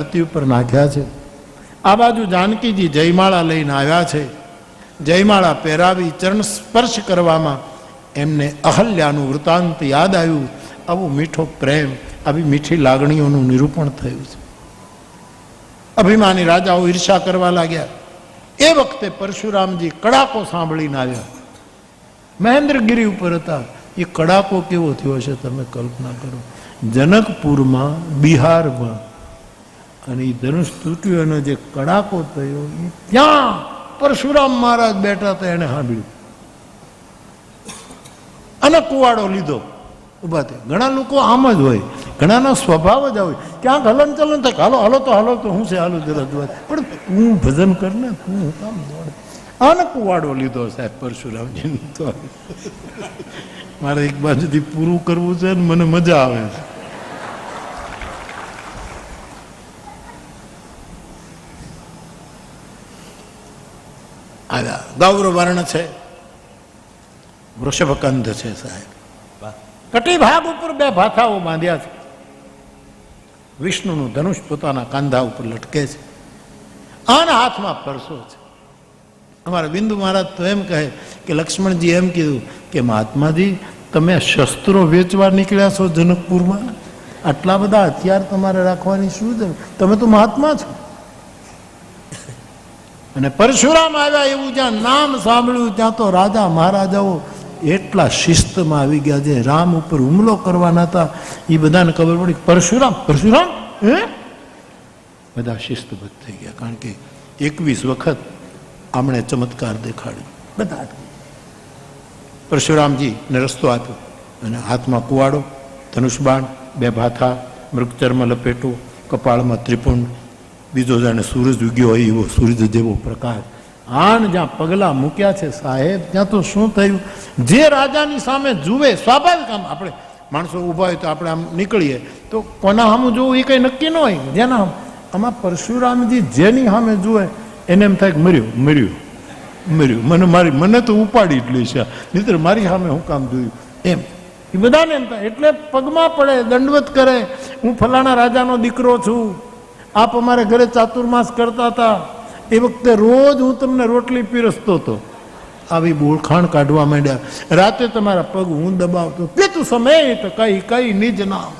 ધરતી ઉપર નાખ્યા છે. આ બાજુ જાનકીજી જયમાળા લઈને આવ્યા છે. જયમાળા પહેરાવી ચરણ સ્પર્શ કરવામાં એમને અહલ્યાનું વૃતાંત યાદ આવ્યું. આવો મીઠો પ્રેમ, આવી મીઠી લાગણીઓનું નિરૂપણ થયું છે. અભિમાની રાજાઓ ઈર્ષા કરવા લાગ્યા. એ વખતે પરશુરામજી કડાકો સાંભળીને આવ્યા. મહેન્દ્રગીરી ઉપર હતા. એ કડાકો કેવો થયો છે? તમે કલ્પના કરો. જનકપુરમાં બિહારમાં અને એ ધનુષ તૂટ્યું જે કડાકો થયો એ ત્યાં પરશુરામ મહારાજ બેઠા હતા, એને સાંભળ્યું. અને કુવાડો લીધો. ઊભા થયા. ઘણા લોકો આમ જ હોય. ઘણાનો સ્વભાવ જ હોય. ક્યાંક હલન ચલન થાય. હાલો હાલો તો હાલો તો, હું છે, હાલો જરા જોવા. પણ તું ભજન કર ને, તું હું કામ દોડે. આને કુવાડો લીધો સાહેબ પરશુરામજી તો. મારે એક બાજુથી પૂરું કરવું છે ને મને મજા આવે છે. આવ્યા ગૌરવર્ણ છે. વૃષભકંધ છે સાહેબ. કટી ભાગ ઉપર બે ભાથાઓ બાંધ્યા છે. વિષ્ણુનું ધનુષ પોતાના કાંધા ઉપર લટકે છે. આના હાથમાં પરસો છે. અમારા બિંદુ મહારાજ તો એમ કહે કે લક્ષ્મણજી એમ કીધું કે મહાત્માજી તમે શસ્ત્રો વેચવા નીકળ્યા છો જનકપુરમાં? આટલા બધા હથિયાર તમારે રાખવાની શું છે તમે તો મહાત્મા છો. અને પરશુરામ આવ્યા એવું જ્યાં નામ સાંભળ્યું, ત્યાં તો રાજા મહારાજાઓ એટલા શિસ્તમાં આવી ગયા જે રામ ઉપર હુમલો કરવાના હતા. એ બધાને ખબર પડી પરશુરામ પરશુરામ, હે? બધા શિસ્તબદ્ધ થઈ ગયા, કારણ કે એકવીસ વખત આમણે ચમત્કાર દેખાડ્યો. બધા પરશુરામજીને રસ્તો આપ્યો અને હાથમાં કુવાડો, ધનુષબાણ, બે ભાથા, મૃગચર્મ, લપેટો, કપાળમાં ત્રિપુંડ બીજો જાણે સૂરજ ઉગ્યો હોય એવો સૂરજ જેવો પ્રકાશ આણ જ્યાં પગલાં મૂક્યા છે સાહેબ, ત્યાં તો શું થયું? જે રાજાની સામે જુએ, સ્વાભાવિક આમ આપણે માણસો ઊભા હોય તો આપણે આમ નીકળીએ. તો કોના સામે જોવું એ કંઈ નક્કી ન હોય. જેના આમાં પરશુરામજી જેની સામે જુએ, એને એમ થાય કે મર્યું મર્યું મર્યું. મને મારી, મને તો ઉપાડી જ છે. નહીતર મારી સામે હું કામ જોયું? એમ. એ બધાને એમ થાય. એટલે પગમાં પડે, દંડવત કરે. હું ફલાણા રાજાનો દીકરો છું. આપ અમારા ઘરે ચાતુર્માસ કરતા હતા. એ વખતે રોજ હું તમને રોટલી પીરસતો હતો. આવી બોળખાણ કાઢવા માંડ્યા. રાતે તમારા પગ હું દબાવતો. પિતુ સમય તો કઈ કઈ નિજ નામ.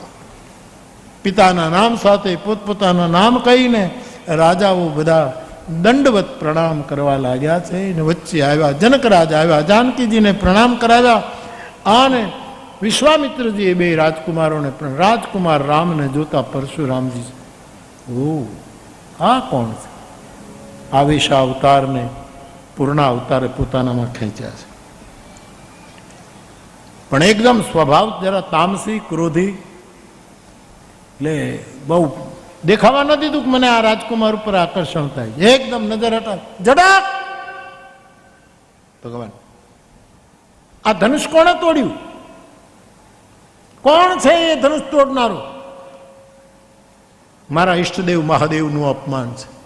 પિતાના નામ સાથે, પોતપોતાના નામ કહીને રાજાઓ બધા દંડવત પ્રણામ કરવા લાગ્યા છે ને વચ્ચે આવ્યા. જનકરાજ આવ્યા. જાનકીજીને પ્રણામ કરાવ્યા. આને વિશ્વામિત્રજીએ બે રાજકુમારોને પણ, રાજકુમાર રામને જોતા પરશુરામજી આ કોણ છે? આવેશા અવતારને, પૂર્ણ અવતારે પોતાનામાં ખેંચ્યા છે. પણ એકદમ સ્વભાવ જરા તામસી, ક્રોધી, એટલે બહુ દેખાવા ન દીધું મને આ રાજકુમાર ઉપર આકર્ષણ થાય એકદમ નજર હટા. જડા ભગવાન, આ ધનુષ કોણે તોડ્યું? કોણ છે એ ધનુષ તોડનારો? મારા ઈષ્ટદેવ મહાદેવનું અપમાન છે.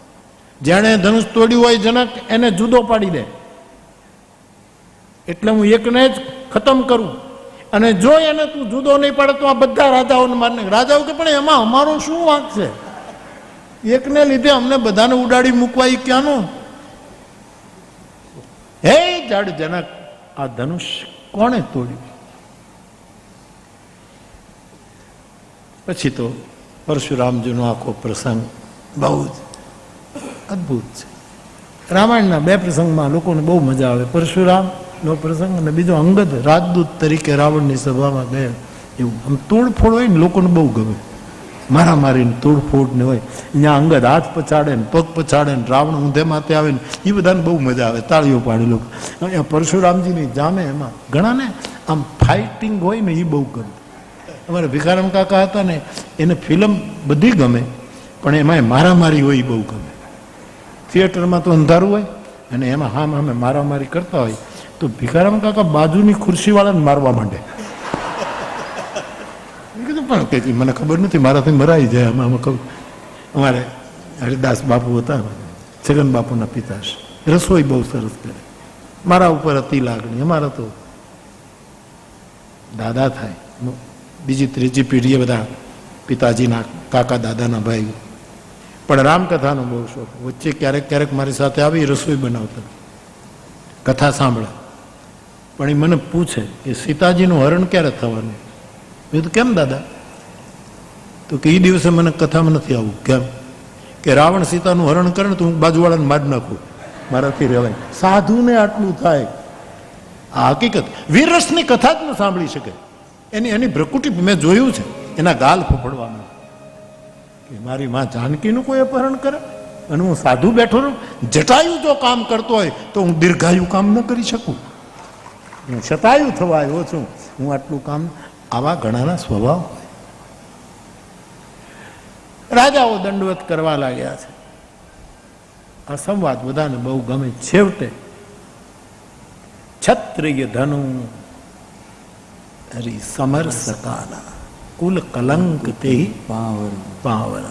જેણે ધનુષ તોડ્યું હોય જનક, એને જુદો પાડી દે. એટલે હું એકને જ ખતમ કરું. અને જો એને તું જુદો નહીં પાડે તો આ બધા રાજાઓને મારને. રાજાઓ કે, પણ એમાં અમારો શું વાંક છે? એકને લીધે અમને બધાને ઉડાડી મૂકવા એ ક્યાંનો? હે જડ જનક, આ ધનુષ કોણે તોડ્યું? પછી તો પરશુરામજીનો આખો પ્રસંગ બહુ જ અદ્ભુત છે રામાયણના બે પ્રસંગમાં લોકોને બહુ મજા આવે પરશુરામનો પ્રસંગ અને બીજો અંગદ રાજદૂત તરીકે રાવણની સભામાં ગયા એવું આમ તોડફોડ હોય ને લોકોને બહુ ગમે મારા મારીને તોડફોડ ને હોય અહીંયા અંગત હાથ પછાડે ને પગ પછાડે ને રાવણ ઊંધે માથે આવે ને એ બધાને બહુ મજા આવે તાળીઓ પાડી લોકો અહીંયા પરશુરામજીની જામે એમાં ઘણાને આમ ફાઇટિંગ હોય ને એ બહુ ગમે અમારે ભિખારામ કાકા હતા ને, એને ફિલ્મ બધી ગમે, પણ એમાં મારામારી હોય એ બહુ ગમે. થિયેટરમાં તો અંધારું હોય, અને એમાં હામ હામે મારામારી કરતા હોય, તો ભિખારામ કાકા બાજુની ખુરશીવાળાને મારવા માંડે. કીધું, પણ કે મને ખબર નથી, મારાથી મરાઈ જાય. આમાં આમાં ખબર અમારે હરિદાસ બાપુ હતા, છગન બાપુના પિતાશ રસોઈ બહુ સરસ કરે. મારા ઉપર હતી લાગણી, અમારા તો દાદા થાય. બીજી ત્રીજી પેઢીએ બધા પિતાજીના, કાકા દાદાના ભાઈ. પણ રામકથાનો બહુ શોખ. વચ્ચે ક્યારેક ક્યારેક મારી સાથે આવી રસોઈ બનાવતા. કથા સાંભળે. પણ એ મને પૂછે કે સીતાજીનું હરણ ક્યારે થવાનું? મેં તો કેમ દાદા? તો કે એ દિવસે મને કથામાં નથી આવું. કેમ? કે રાવણ સીતાનું હરણ કરે ને તો હું બાજુવાળાને મારી નાખું. મારાથી રહેવાય. સાધુને આટલું થાય. આ હકીકત. વીરરસની કથા જ ન સાંભળી શકે. એની એની ભ્રકુટી મેં જોયું છે. એના ગાલ ફફડવામાં કે મારી માં જાનકીનું કોઈ અપહરણ કરે? અને હું સાધુ બેઠો રહું? જટાયું જો કામ કરતો હોય, તો હું દીર્ઘાયુ કામ ન કરી શકું. હું શતાયુ થવા આવ્યો છું. હું આટલું કામ આવા ઘણાના સ્વભાવ રાજાઓ દંડવત કરવા લાગ્યા છે. આ સંવાદ બધાને બહુ ગમે. છેવટે છત્રિય ધનુ હરી સમર સકાના કુલ કલંક તે પાવર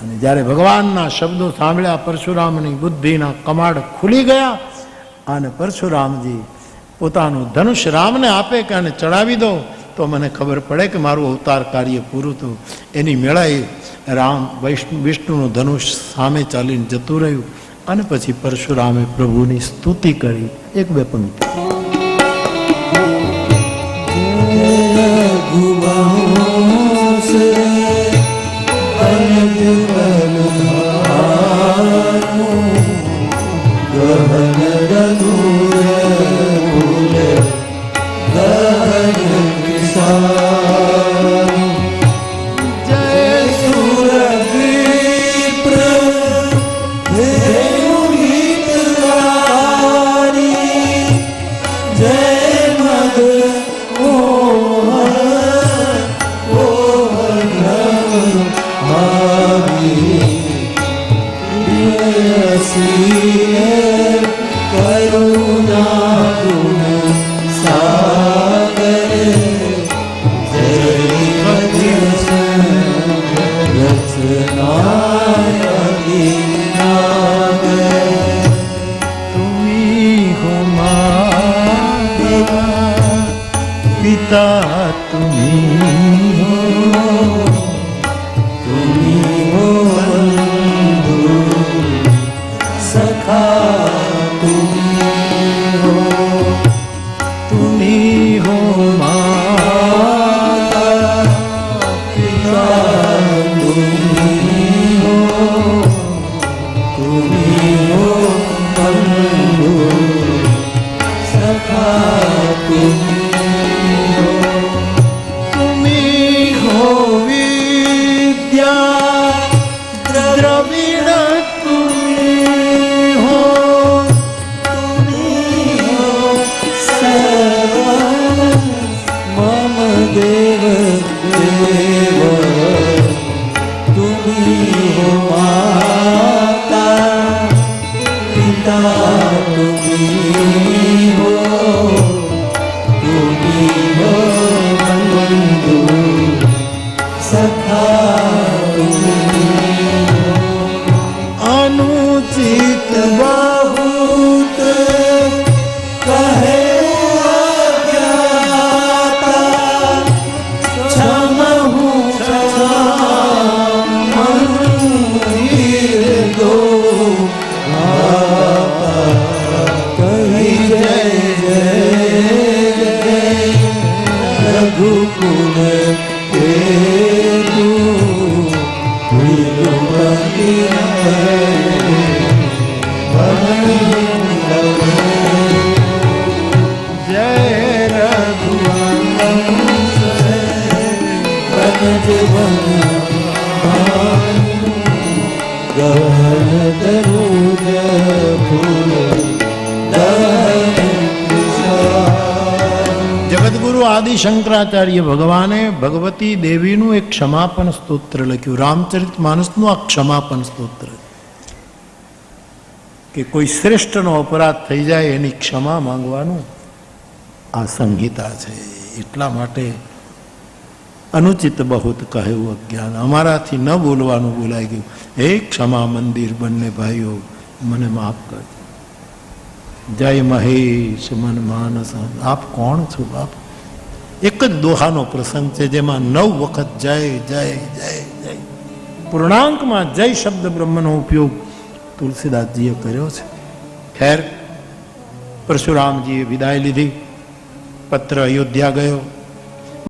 અને જ્યારે ભગવાનના શબ્દો સાંભળ્યા, પરશુરામની બુદ્ધિના કમાડ ખુલી ગયા અને પરશુરામજી પોતાનું ધનુષ રામને આપે કે આને ચડાવી દો, તો મને ખબર પડે કે મારું અવતાર કાર્ય પૂરું થયું. એની મેળાએ રામ વૈષ્ણુ, વિષ્ણુનું ધનુષ સામે ચાલીને જતું રહ્યું અને પછી પરશુરામે પ્રભુની સ્તુતિ કરી. એક બે પંક્તિ. Raghuvansh see me home. ગુકુળ જય રઘુવાન ગણ દરૂજ ફૂલ આદિ શંકરાચાર્ય ભગવાને ભગવતી દેવીનું એક ક્ષમાપન સ્તોત્ર લખ્યું. રામચરિત માનસનું આ ક્ષમાપન સ્તોત્ર. કે કોઈ શ્રેષ્ઠનો અપરાધ થઈ જાય એની ક્ષમા માંગવાનું આ સંહિતા છે. એટલા માટે અનુચિત બહુત કહેવું અજ્ઞાન. અમારાથી ન બોલવાનું બોલાઈ ગયું. હે ક્ષમા મંદિર બંને ભાઈઓ, મને માફ કરજો. જય મહેશ મન માનસ. આપ કોણ છો બાપ? એક જ દોહાનો પ્રસંગ છે જેમાં નવ વખત જય જય જય જય. પૂર્ણાંકમાં જય શબ્દ બ્રહ્મનો ઉપયોગ તુલસીદાસજીએ કર્યો છે. ખેર પરશુરામજીએ વિદાય લીધી. પત્ર અયોધ્યા ગયો.